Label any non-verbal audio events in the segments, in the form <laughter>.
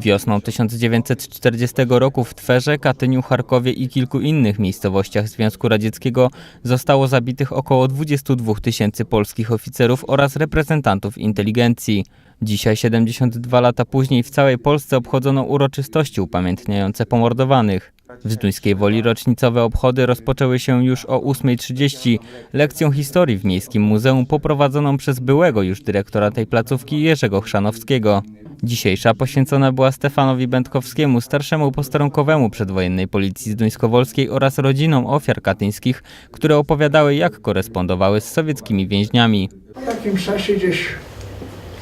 Wiosną 1940 roku w Twerze, Katyniu, Charkowie i kilku innych miejscowościach Związku Radzieckiego zostało zabitych około 22 tysięcy polskich oficerów oraz reprezentantów inteligencji. Dzisiaj, 72 lata później, w całej Polsce obchodzono uroczystości upamiętniające pomordowanych. W Zduńskiej Woli rocznicowe obchody rozpoczęły się już o 8.30 lekcją historii w Miejskim Muzeum poprowadzoną przez byłego już dyrektora tej placówki Jerzego Chrzanowskiego. Dzisiejsza poświęcona była Stefanowi Będkowskiemu, starszemu posterunkowemu przedwojennej policji zduńskowolskiej oraz rodzinom ofiar katyńskich, które opowiadały jak korespondowały z sowieckimi więźniami. Po jakimś czasie gdzieś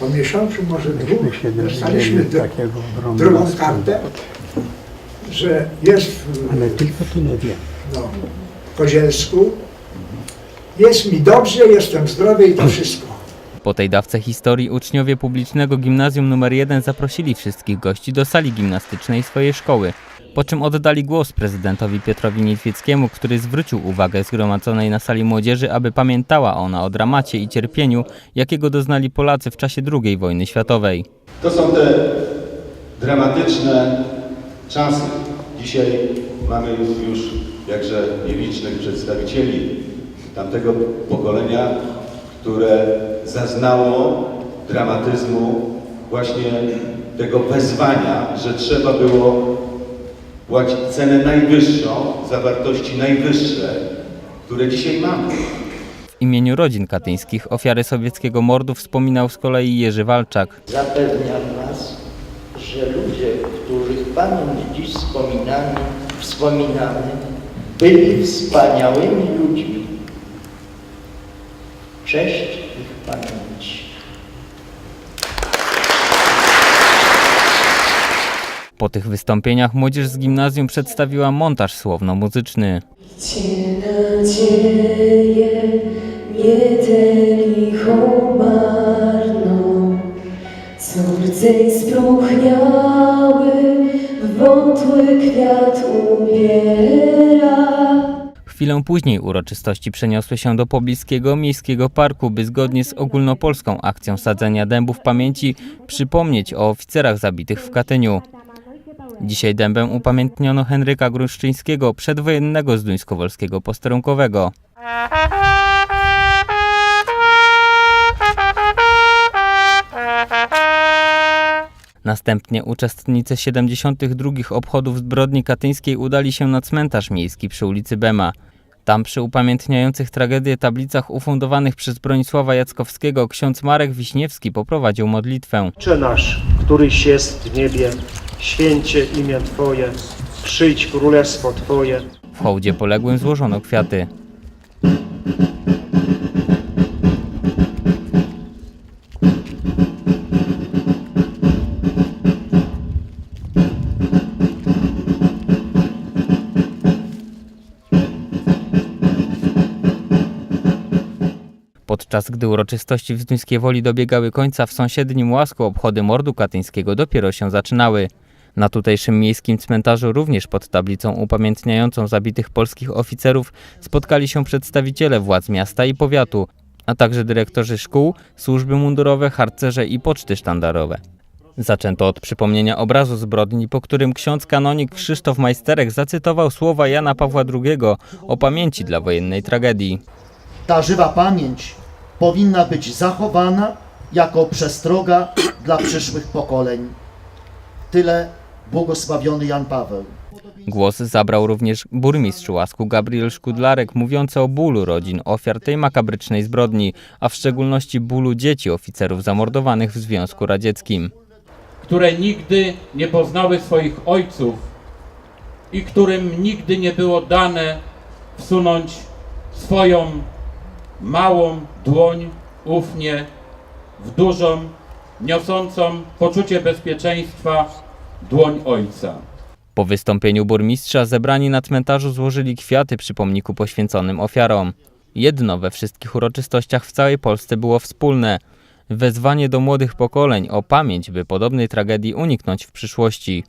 po miesiącu, może dwóch, dostaliśmy drugą kartę, że jest w, Ale tylko tyle wiem. no, w Kozielsku. Jest mi dobrze, jestem zdrowy i to <clears throat> wszystko. Po tej dawce historii uczniowie publicznego gimnazjum nr 1 zaprosili wszystkich gości do sali gimnastycznej swojej szkoły, po czym oddali głos prezydentowi Piotrowi Niedźwieckiemu, który zwrócił uwagę zgromadzonej na sali młodzieży, aby pamiętała ona o dramacie i cierpieniu, jakiego doznali Polacy w czasie II wojny światowej. To są te dramatyczne czasy. Dzisiaj mamy już jakże nielicznych przedstawicieli tamtego pokolenia, które zaznało dramatyzmu właśnie tego wezwania, że trzeba było płacić cenę najwyższą za wartości najwyższe, które dzisiaj mamy. W imieniu rodzin katyńskich ofiary sowieckiego mordu wspominał z kolei Jerzy Walczak. Zapewniam Was, że ludzie, pamięć dziś wspominamy, wspominamy, byli wspaniałymi ludźmi. Cześć ich pamięci. Po tych wystąpieniach młodzież z gimnazjum przedstawiła montaż słowno-muzyczny. Cię nadzieję, nie tę rdzeń spróchniały wątły kwiat ubiera. Chwilę później uroczystości przeniosły się do pobliskiego miejskiego parku, by zgodnie z ogólnopolską akcją sadzenia dębów pamięci przypomnieć o oficerach zabitych w Katyniu. Dzisiaj dębem upamiętniono Henryka Gruszczyńskiego, przedwojennego zduńskowolskiego posterunkowego. Następnie uczestnicy 72. obchodów zbrodni katyńskiej udali się na cmentarz miejski przy ulicy Bema. Tam przy upamiętniających tragedię tablicach ufundowanych przez Bronisława Jackowskiego ksiądz Marek Wiśniewski poprowadził modlitwę. Ojcze nasz, któryś jest w niebie, święcie imię Twoje, przyjdź królestwo Twoje. W hołdzie poległym złożono kwiaty. Podczas gdy uroczystości w Zduńskiej Woli dobiegały końca, w sąsiednim Łasku obchody mordu katyńskiego dopiero się zaczynały. Na tutejszym miejskim cmentarzu również pod tablicą upamiętniającą zabitych polskich oficerów spotkali się przedstawiciele władz miasta i powiatu, a także dyrektorzy szkół, służby mundurowe, harcerze i poczty sztandarowe. Zaczęto od przypomnienia obrazu zbrodni, po którym ksiądz kanonik Krzysztof Majsterek zacytował słowa Jana Pawła II o pamięci dla wojennej tragedii. Ta żywa pamięć powinna być zachowana jako przestroga dla przyszłych pokoleń. Tyle błogosławiony Jan Paweł. Głos zabrał również burmistrz Łasku Gabriel Szkudlarek, mówiący o bólu rodzin ofiar tej makabrycznej zbrodni, a w szczególności bólu dzieci oficerów zamordowanych w Związku Radzieckim. które nigdy nie poznały swoich ojców i którym nigdy nie było dane wsunąć swoją małą dłoń ufnie w dużą, niosącą poczucie bezpieczeństwa dłoń ojca. Po wystąpieniu burmistrza zebrani na cmentarzu złożyli kwiaty przy pomniku poświęconym ofiarom. Jedno we wszystkich uroczystościach w całej Polsce było wspólne wezwanie do młodych pokoleń o pamięć, by podobnej tragedii uniknąć w przyszłości.